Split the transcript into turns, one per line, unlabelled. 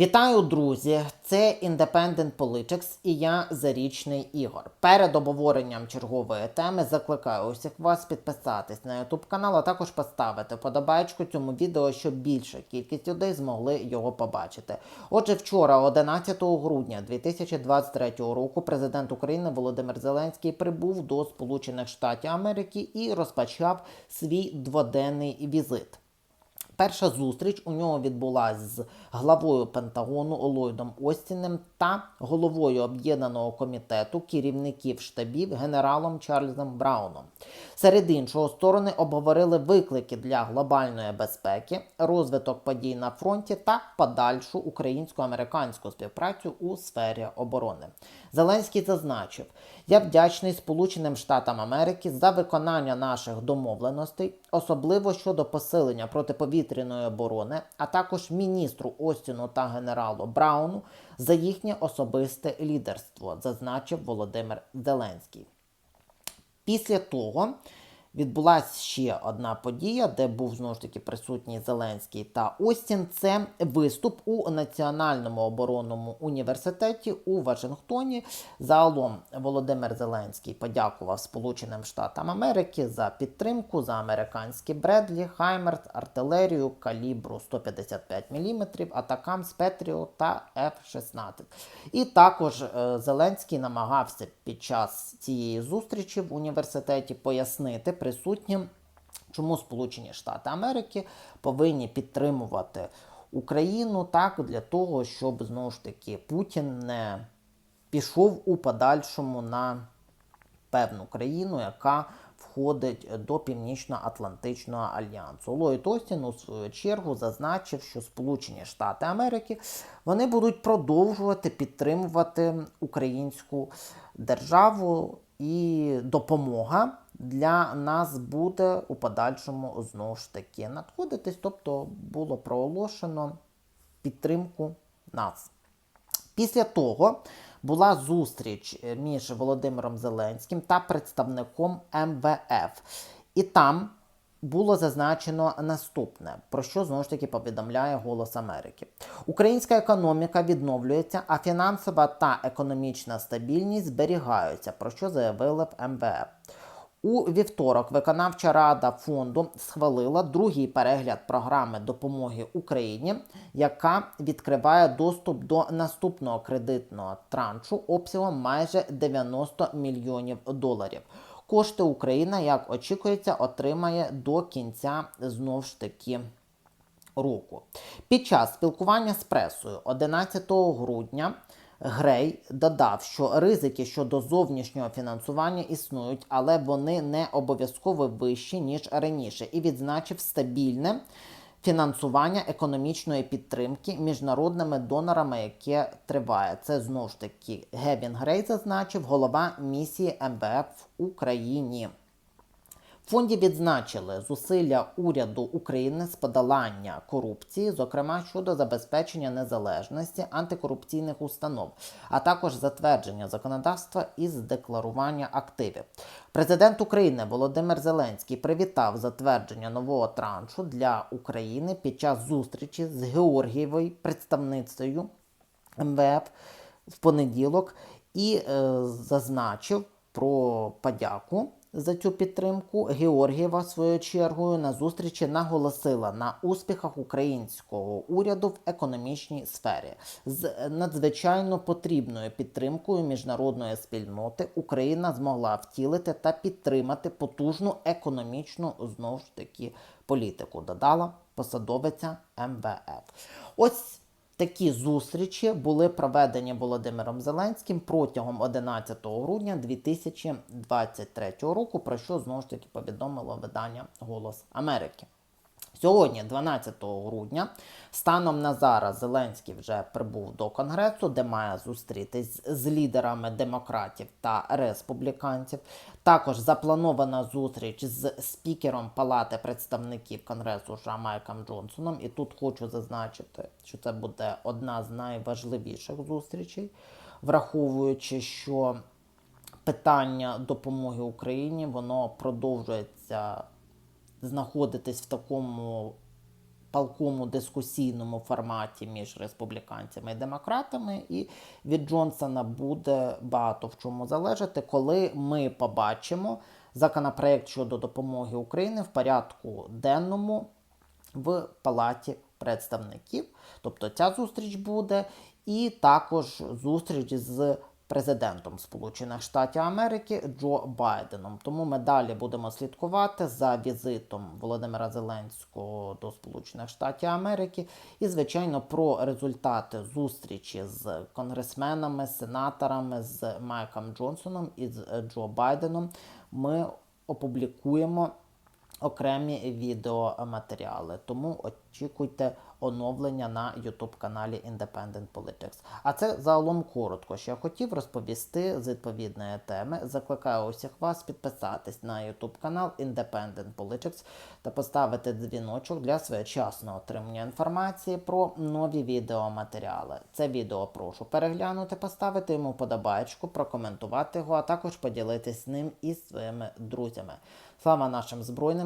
Вітаю, друзі! Це Independent Politics і я Зарічний Ігор. Перед обговоренням чергової теми закликаю усіх вас підписатись на YouTube канал, а також поставити подобайку цьому відео, щоб більша кількість людей змогли його побачити. Отже, вчора, 11 грудня 2023 року, президент України Володимир Зеленський прибув до Сполучених Штатів Америки і розпочав свій дводенний візит. Перша зустріч у нього відбулася з главою Пентагону Ллойдом Остіним та головою об'єднаного комітету керівників штабів генералом Чарльзом Брауном. Серед іншого, сторони обговорили виклики для глобальної безпеки, розвиток подій на фронті та подальшу українсько-американську співпрацю у сфері оборони. Зеленський зазначив: я вдячний Сполученим Штатам Америки за виконання наших домовленостей, особливо щодо посилення протиповітряної оборони, а також міністру Остіну та генералу Брауну за їхнє особисте лідерство, зазначив Володимир Зеленський. Після того відбулася ще одна подія, де був знову ж таки присутній Зеленський та Остін. Це виступ у Національному оборонному університеті у Вашингтоні. Загалом Володимир Зеленський подякував Сполученим Штатам Америки за підтримку за американські Бредлі, Хаймерс, артилерію калібру 155 мм, атакам з Петріо та F-16. І також е, Зеленський намагався під час цієї зустрічі в університеті пояснити присутнім, чому Сполучені Штати Америки повинні підтримувати Україну так для того, щоб знову ж таки Путін не пішов у подальшому на певну країну, яка входить до Північно-Атлантичного альянсу. Ллойд Остін у свою чергу зазначив, що Сполучені Штати Америки вони будуть продовжувати підтримувати українську державу і допомога для нас буде у подальшому знову ж таки надходитись, тобто було проголошено підтримку нас. Після того була зустріч е, між Володимиром Зеленським та представником МВФ. І там було зазначено наступне, про що знову ж таки повідомляє Голос Америки. Українська економіка відновлюється, а фінансова та економічна стабільність зберігаються, про що заявили в МВФ. У вівторок виконавча рада фонду схвалила другий перегляд програми допомоги Україні, яка відкриває доступ до наступного кредитного траншу обсягом майже 90 мільйонів доларів. Кошти Україна, як очікується, отримає до кінця знов ж таки року. Під час спілкування з пресою 11 грудня. Грей додав, що ризики щодо зовнішнього фінансування існують, але вони не обов'язково вищі ніж раніше, і відзначив стабільне фінансування економічної підтримки міжнародними донорами, яке триває. Це знову ж таки Гевін Грей зазначив, голова місії МВФ в Україні. Фонді відзначили зусилля уряду України з подолання корупції, зокрема щодо забезпечення незалежності антикорупційних установ, а також затвердження законодавства із декларування активів. Президент України Володимир Зеленський привітав затвердження нового траншу для України під час зустрічі з Георгієвою представницею МВФ в понеділок і е, зазначив про подяку за цю підтримку. Георгієва, в свою чергою, на зустрічі наголосила на успіхах українського уряду в економічній сфері з надзвичайно потрібною підтримкою міжнародної спільноти. Україна змогла втілити та підтримати потужну економічну знову ж таки політику. Додала посадовиця МВФ. Ось Такі зустрічі були проведені Володимиром Зеленським протягом 11 грудня 2023 року, про що знову ж таки повідомило видання Голос Америки. Сьогодні, 12 грудня, станом на зараз Зеленський вже прибув до Конгресу, де має зустрітись з лідерами демократів та республіканців. Також запланована зустріч з спікером Палати представників Конгресу США Майком Джонсоном. І тут хочу зазначити, що це буде одна з найважливіших зустрічей, враховуючи, що питання допомоги Україні воно продовжується знаходитись в такому палкому дискусійному форматі між республіканцями і демократами, і від Джонсона буде багато в чому залежати, коли ми побачимо законопроект щодо допомоги Україні в порядку денному в Палаті представників. Тобто ця зустріч буде, і також зустріч з президентом Сполучених Штатів Америки Джо Байденом. Тому ми далі будемо слідкувати за візитом Володимира Зеленського до Сполучених Штатів Америки. І, звичайно, про результати зустрічі з конгресменами, сенаторами, з Майком Джонсоном і з Джо Байденом ми опублікуємо окремі відеоматеріали. Тому очікуйте оновлення на YouTube каналі Independent Politics. А це загалом коротко, що я хотів розповісти з відповідної теми. Закликаю усіх вас підписатись на YouTube канал Independent Politics та поставити дзвіночок для своєчасного отримання інформації про нові відеоматеріали. Це відео прошу переглянути, поставити йому подобаєчку, прокоментувати його, а також поділитись ним із своїми друзями. Слава нашим